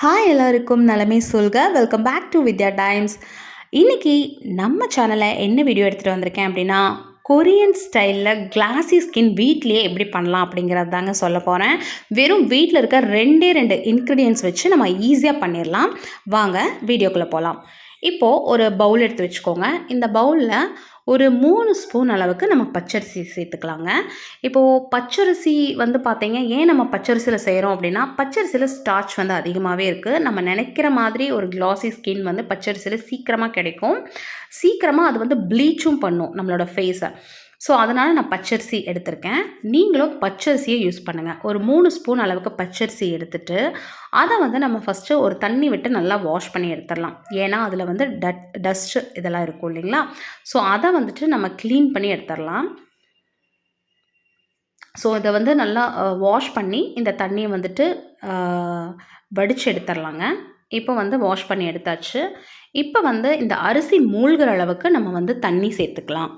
Hi எல்லாருக்கும் நலமே சொல்க. Welcome back to Vidya Times இன்றைக்கி நம்ம சேனலில் என்ன வீடியோ எடுத்துகிட்டு வந்திருக்கேன் அப்படின்னா கொரியன் ஸ்டைலில் கிளாஸி ஸ்கின் வீட்லேயே எப்படி பண்ணலாம் அப்படிங்கிறது தாங்க சொல்ல போகிறேன் வெறும் வீட்டில் இருக்க ரெண்டே ரெண்டு இன்க்ரீடியன்ஸ் வச்சு நம்ம ஈஸியாக பண்ணிடலாம். வாங்க வீடியோக்குள்ளே போகலாம் இப்போது ஒரு பவுல் எடுத்து வச்சுக்கோங்க. இந்த பவுலில் ஒரு மூணு ஸ்பூன் அளவுக்கு நம்ம பச்சரிசி சேர்த்துக்கலாங்க. இப்போது பச்சரிசி வந்து பார்த்தீங்க ஏன் நம்ம பச்சரிசியில் செய்கிறோம் அப்படின்னா பச்சரிசியில் ஸ்டார்ச் வந்து அதிகமாகவே இருக்குது நம்ம நினைக்கிற மாதிரி ஒரு க்ளாஸி ஸ்கின் வந்து பச்சரிசியில் சீக்கிரமாக கிடைக்கும். சீக்கிரமாக அது வந்து ப்ளீச்சும் பண்ணும் நம்மளோட ஃபேஸை ஸோ அதனால் நான் பச்சரிசி எடுத்திருக்கேன். நீங்களும் பச்சரிசியை யூஸ் பண்ணுங்கள் ஒரு மூணு ஸ்பூன் அளவுக்கு பச்சரிசி எடுத்துட்டு அதை வந்து நம்ம ஃபஸ்ட்டு ஒரு தண்ணி விட்டு நல்லா வாஷ் பண்ணி எடுத்துடலாம். ஏன்னா அதில் வந்து டட் டஸ்ட்டு இதெல்லாம் இருக்கும் இல்லைங்களா? ஸோ அதை வந்துட்டு நம்ம க்ளீன் பண்ணி எடுத்துடலாம். ஸோ இதை வந்து நல்லா வாஷ் பண்ணி இந்த தண்ணியை வந்துட்டு வடித்து எடுத்துடலாங்க. இப்போ வந்து வாஷ் பண்ணி எடுத்தாச்சு. இப்போ வந்து இந்த அரிசி மூழ்கிற அளவுக்கு நம்ம வந்து தண்ணி சேர்த்துக்கலாம்.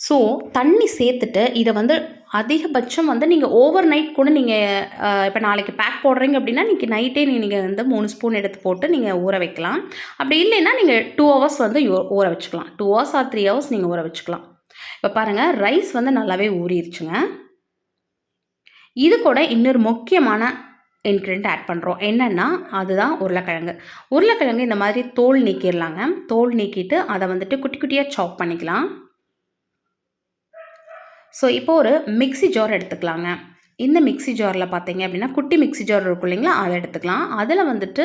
ஸோ தண்ணி சேர்த்துட்டு இதை வந்து அதிகபட்சம் வந்து நீங்கள் ஓவர் நைட் கூட நீங்கள் இப்போ நாளைக்கு பேக் போடுறீங்க அப்படின்னா இன்றைக்கி நைட்டே நீங்கள் வந்து மூணு ஸ்பூன் எடுத்து போட்டு நீங்கள் ஊற வைக்கலாம். அப்படி இல்லைன்னா நீங்கள் டூ ஹவர்ஸ் வந்து ஊற வச்சுக்கலாம். Two hours or three hours நீங்கள் ஊற வச்சுக்கலாம். இப்போ பாருங்கள் ரைஸ் வந்து நல்லாவே ஊறிடுச்சுங்க. இது கூட இன்னொரு முக்கியமான இன்க்ரீடியன்ட் ஆட் பண்ணுறோம் என்னென்னா அதுதான் உருளைக்கிழங்கு. உருளைக்கிழங்கு இந்த மாதிரி தோல் நீக்கிடலாங்க. தோல் நீக்கிட்டு அதை வந்துட்டு குட்டி குட்டியாக சாப் பண்ணிக்கலாம். ஸோ இப்போ ஒரு மிக்சி ஜார் எடுத்துக்கலாங்க. இந்த மிக்சி ஜாரில் பார்த்தீங்க அப்படின்னா குட்டி மிக்சி ஜார் இருக்கும் இல்லைங்களா? அதை எடுத்துக்கலாம். அதில் வந்துட்டு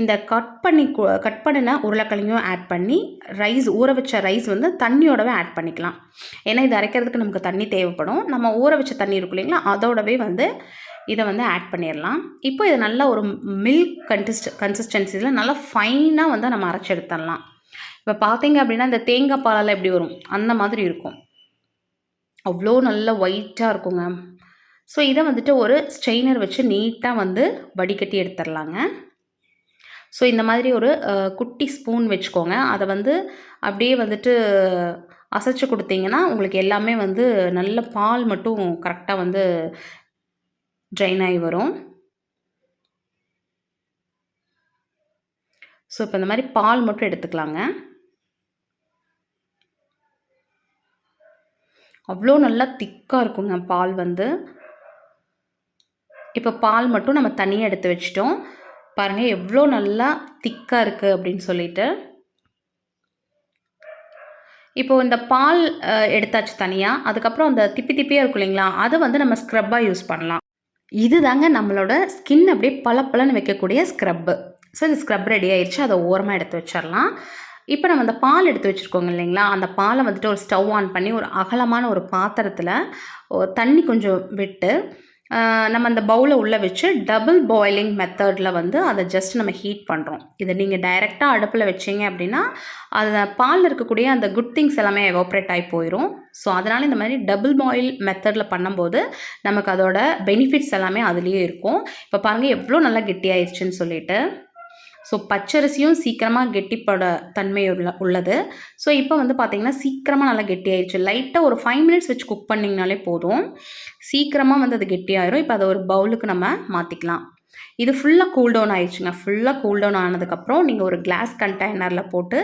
இந்த கட் பண்ணி கட் பண்ணின உருளைக்கிழங்கும் ஆட் பண்ணி ரைஸ் ஊற வச்ச ரைஸ் வந்து தண்ணியோடவே ஆட் பண்ணிக்கலாம். ஏன்னா இது அரைக்கிறதுக்கு நமக்கு தண்ணி தேவைப்படும். நம்ம ஊற வச்ச தண்ணி இருக்கும் இல்லைங்களா? அதோடவே வந்து இதை வந்து ஆட் பண்ணிடலாம். இப்போ இதை நல்லா ஒரு மில்க் கன்சிஸ்ட் கன்சிஸ்டன்சியில் நல்லா ஃபைனாக வந்து நம்ம அரைச்சி எடுத்துடலாம். இப்போ பார்த்தீங்க அப்படின்னா இந்த தேங்காய் பாலெல்லாம் எப்படி வரும்? அந்த மாதிரி இருக்கும். அவ்வளோ நல்ல ஒயிட்டாக இருக்குங்க. ஸோ இதை வந்துட்டு ஒரு ஸ்ட்ரெயினர் வச்சு நீட்டாக வந்து வடிகட்டி எடுத்துடலாங்க. ஸோ இந்த மாதிரி ஒரு குட்டி ஸ்பூன் வச்சுக்கோங்க. அதை வந்து அப்படியே வந்துட்டு அசைச்சு கொடுத்தீங்கன்னா உங்களுக்கு எல்லாமே வந்து நல்ல பால் மட்டும் கரெக்டாக வந்து ட்ரைன் ஆகி வரும். ஸோ இப்போ இந்த மாதிரி பால் மட்டும் எடுத்துக்கலாங்க. அவ்வளோ நல்லா திக்காக இருக்குங்க பால் வந்து. இப்போ பால் மட்டும் நம்ம தனியாக எடுத்து வச்சிட்டோம். பாருங்கள் எவ்வளோ நல்லா திக்காக இருக்குது அப்படின்னு சொல்லிட்டு. இப்போ இந்த பால் எடுத்தாச்சு தனியாக அதுக்கப்புறம் அந்த திப்பி திப்பியாக இருக்கும் இல்லைங்களா? அதை வந்து நம்ம ஸ்க்ரப்பாக யூஸ் பண்ணலாம். இது தாங்க நம்மளோட ஸ்கின் அப்படியே பளபளன்னு வைக்கக்கூடிய ஸ்க்ரப்பு ஸோ இந்த ஸ்க்ரப் ரெடி ஆயிடுச்சு அதை ஓரமாக எடுத்து வச்சிடலாம். இப்போ நம்ம அந்த பால் எடுத்து வச்சுருக்கோங்க இல்லைங்களா? அந்த பாலை வந்துட்டு ஒரு ஸ்டவ் ஆன் பண்ணி ஒரு அகலமான ஒரு பாத்திரத்தில் தண்ணி கொஞ்சம் விட்டு நம்ம அந்த பவுலை உள்ளே வச்சு டபுள் பாயிலிங் மெத்தடில் வந்து அதை ஜஸ்ட் நம்ம ஹீட் பண்ணுறோம் இதை நீங்கள் டைரெக்டாக அடுப்பில் வச்சிங்க அப்படின்னா அது பாலில் இருக்கக்கூடிய அந்த குட் திங்ஸ் எல்லாமே எவாப்ரேட் ஆகி போயிடும் ஸோ அதனால் இந்த மாதிரி டபுள் பாயில் மெத்தடில் பண்ணும்போது நமக்கு அதோட பெனிஃபிட்ஸ் எல்லாமே அதுலேயே இருக்கும். இப்போ பாருங்கள் எவ்வளோ நல்லா கெட்டியாயிடுச்சுன்னு சொல்லிட்டு. ஸோ பச்சரிசியும் சீக்கிரமாக கெட்டிப்பட தன்மை உள்ள உள்ளது. ஸோ இப்போ வந்து பார்த்திங்கன்னா சீக்கிரமாக நல்லா கெட்டியாயிடுச்சு லைட்டாக ஒரு ஃபைவ் மினிட்ஸ் வச்சு குக் பண்ணிங்கனாலே போதும். சீக்கிரமாக வந்து அது கெட்டியாயிரும். இப்போ அதை ஒரு பவுலுக்கு நம்ம மாற்றிக்கலாம் இது ஃபுல்லாக கூல் டவுன் ஆயிடுச்சுங்க ஃபுல்லாக கூல் டவுன் ஆனதுக்கப்புறம் நீங்கள் ஒரு கிளாஸ் கண்டெய்னரில் போட்டு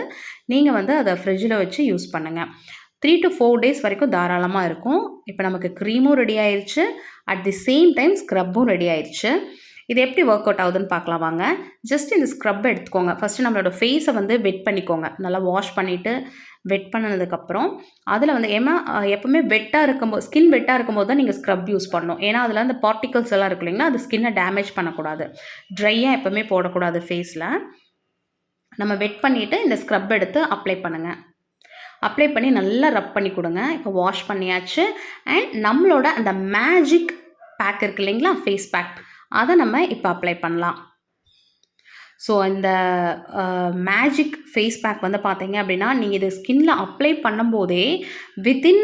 நீங்கள் வந்து அதை ஃப்ரிட்ஜில் வச்சு யூஸ் பண்ணுங்கள் த்ரீ டு ஃபோர் டேஸ் வரைக்கும் தாராளமாக இருக்கும். இப்போ நமக்கு க்ரீமும் ரெடி ஆயிடுச்சு அட் தி சேம் டைம் ஸ்க்ரப்பும் ரெடி ஆயிடுச்சு இது எப்படி ஒர்க் அவுட் ஆகுதுன்னு பார்க்கலாம் வாங்க. ஜஸ்ட் இந்த ஸ்க்ரப் எடுத்துக்கோங்க. ஃபஸ்ட்டு நம்மளோட ஃபேஸை வந்து வெட் பண்ணிக்கோங்க. நல்லா வாஷ் பண்ணிவிட்டு வெட் பண்ணதுக்கப்புறம் அதில் வந்து ஏமா எப்போவுமே வெட்டாக இருக்கும்போது ஸ்கின் வெட்டாக இருக்கும்போது தான் நீங்கள் ஸ்க்ரப் யூஸ் பண்ணணும். ஏன்னா அதில் அந்த பார்ட்டிகல்ஸ் எல்லாம் இருக்கு இல்லைங்களா அது ஸ்கின்னை டேமேஜ் பண்ணக்கூடாது. ட்ரையாக எப்போவுமே போடக்கூடாது ஃபேஸில் நம்ம வெட் பண்ணிவிட்டு இந்த ஸ்க்ரப் எடுத்து அப்ளை பண்ணுங்கள் அப்ளை பண்ணி நல்லா ரப் பண்ணி கொடுங்க. இப்போ வாஷ் பண்ணியாச்சு. அண்ட் நம்மளோட அந்த மேஜிக் பேக் இருக்கு இல்லைங்களா ஃபேஸ் பேக் அதை நம்ம இப்போ அப்ளை பண்ணலாம். ஸோ இந்த மேஜிக் ஃபேஸ் பேக் வந்து பார்த்தீங்க அப்படின்னா நீங்கள் இது ஸ்கின்ல அப்ளை பண்ணும்போதே வித்தின்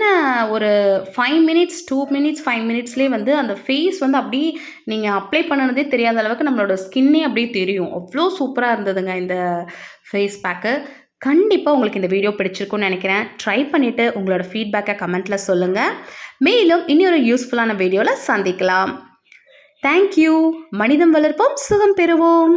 ஒரு five minutes two minutes five மினிட்ஸ்லேயே வந்து அந்த ஃபேஸ் வந்து அப்படியே நீங்கள் அப்ளை பண்ணனதே தெரியாத அளவுக்கு நம்மளோட ஸ்கின்னே அப்படியே தெரியும். அவ்வளோ சூப்பராக இருந்ததுங்க இந்த ஃபேஸ் பேக்கு கண்டிப்பாக உங்களுக்கு இந்த வீடியோ பிடிச்சிருக்குன்னு நினைக்கிறேன். ட்ரை பண்ணிவிட்டு உங்களோட ஃபீட்பேக்கை கமெண்ட்டில் சொல்லுங்கள் மேலும் இன்னொரு யூஸ்ஃபுல்லான வீடியோவில் சந்திக்கலாம். தேங்க்யூ மனிதம் வளர்ப்போம் சுகம் பெறுவோம்.